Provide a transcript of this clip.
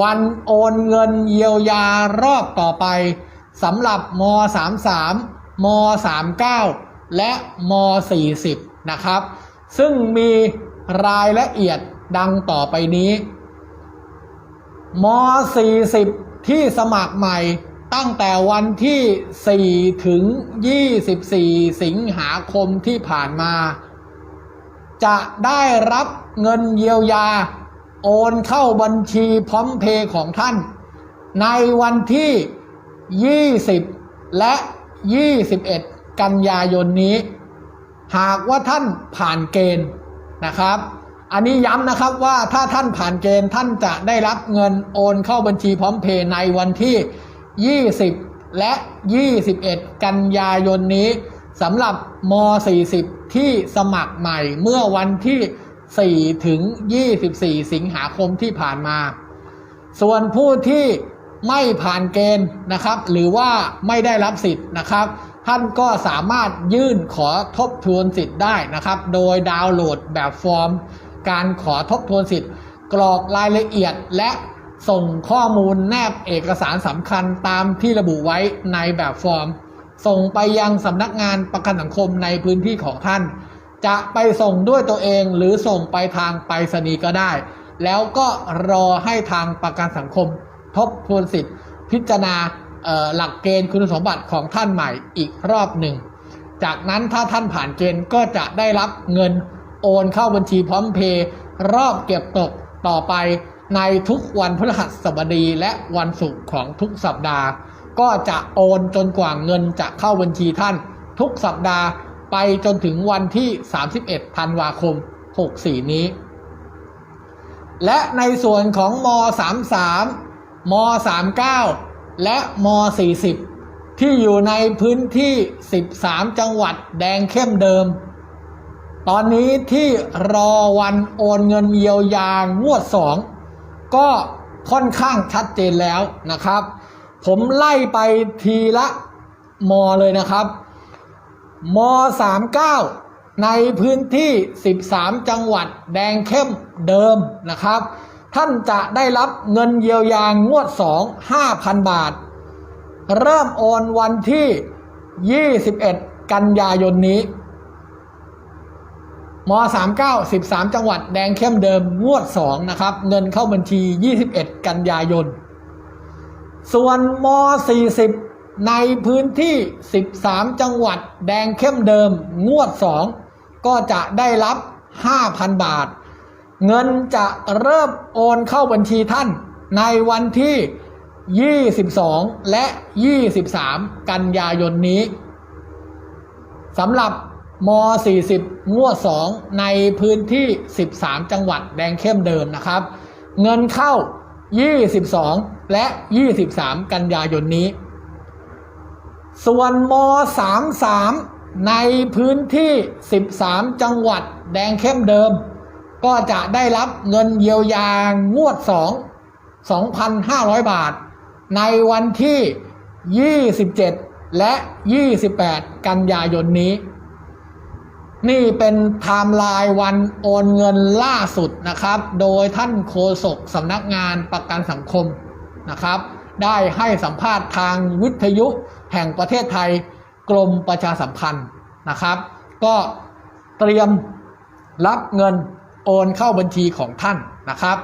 วันโอนเงินเยียวยารอบต่อไปสำหรับม 33 ม 39 และม 40 นะครับ ซึ่งมีรายละเอียดดังต่อไปนี้ม 40 ที่สมัครใหม่ตั้งแต่วันที่ 4 ถึง 24 สิงหาคมที่ผ่านมา จะได้รับเงินเยียวยา โอนเข้าบัญชีพร้อมเพย์ของท่าน ในวันที่ 20 และ 21 กันยายนนี้ หากว่าท่านผ่านเกณฑ์นะครับ อันนี้ย้ำนะครับว่าถ้าท่านผ่านเกณฑ์ท่านจะได้รับเงินโอนเข้าบัญชีพร้อมเพย์ในวันที่ 20 และ 21 กันยายนนี้สำหรับม 40 ที่สมัครใหม่เมื่อวันที่ 4 ถึง 24 สิงหาคมที่ผ่านมา ส่วนผู้ที่ไม่ผ่านเกณฑ์นะครับ หรือว่าไม่ได้รับสิทธิ์นะครับ ท่านก็สามารถยื่นขอทบทวนสิทธิ์ได้นะครับ โดยดาวน์โหลดแบบฟอร์ม การขอทบทวนสิทธิ์ กรอกรายละเอียดและส่งข้อมูลแนบเอกสารสำคัญตามที่ระบุไว้ในแบบฟอร์ม ส่งไปยังสำนักงานประกันสังคมในพื้นที่ของท่าน จะไปส่งด้วยตัวเองหรือส่งไปทางไปรษณีย์ก็ได้ แล้วก็รอให้ทางประกันสังคม ทบทวนสิทธิ์ พิจารณาหลักเกณฑ์คุณสมบัติของท่านใหม่อีกรอบหนึ่ง จากนั้นถ้าท่านผ่านเกณฑ์ก็จะได้รับเงินโอนเข้าบัญชีพร้อมเพย์รอบเก็บตกต่อไปในทุกวันพฤหัสบดีและวันศุกร์ของทุกสัปดาห์ ก็จะโอนจนกว่าเงินจะเข้าบัญชีท่านทุกสัปดาห์ ไปจนถึงวันที่ 31 ธันวาคม 64 นี้ และในส่วนของม 33 ม 39 และม 40 ที่อยู่ในพื้นที่ 13 จังหวัดแดงเข้มเดิม ตอนนี้ที่รอวันโอนเงินเยียวยางวด 2 ก็ค่อนข้างชัดเจนแล้วนะครับ ผมไล่ไปทีละมเลยนะครับ ม 39 ในพื้นที่ 13 จังหวัดแดงเข้มเดิมนะครับ ท่านจะได้รับเงินเยียวยางงวด 2 5,000 บาท เริ่มโอนวันที่ 21 กันยายนนี้ม 39 13 จังหวัดแดงเข้มเดิมงวด 2 นะครับ เงินเข้าบัญชี 21 กันยายน ส่วนม 40 ในพื้นที่ 13 จังหวัดแดงเข้มเดิม งวด 2 ก็จะได้รับ 5,000 บาท เงินจะเริ่มโอนเข้าบัญชีท่านในวันที่ 22 และ 23 กันยายนนี้สำหรับม 40 งวด 2 ในพื้นที่ 13 จังหวัดแดงเข้มเดิมนะครับ เงินเข้า 22 และ 23 กันยายนนี้ ส่วนม 33 ในพื้นที่ 13 จังหวัดแดงเข้มเดิม ก็จะได้รับเงินเยียวยางวด 2 2,500 บาท ในวันที่ 27 และ 28 กันยายนนี้ นี่เป็นไทม์ไลน์วันโอนเงินล่าสุดนะครับ โดยท่านโฆษกสำนักงานประกันสังคมนะครับ ได้ให้สัมภาษณ์ทางวิทยุ แห่งประเทศไทยกรมประชาสัมพันธ์นะครับ ก็เตรียมรับเงินโอนเข้าบัญชีของท่านนะครับ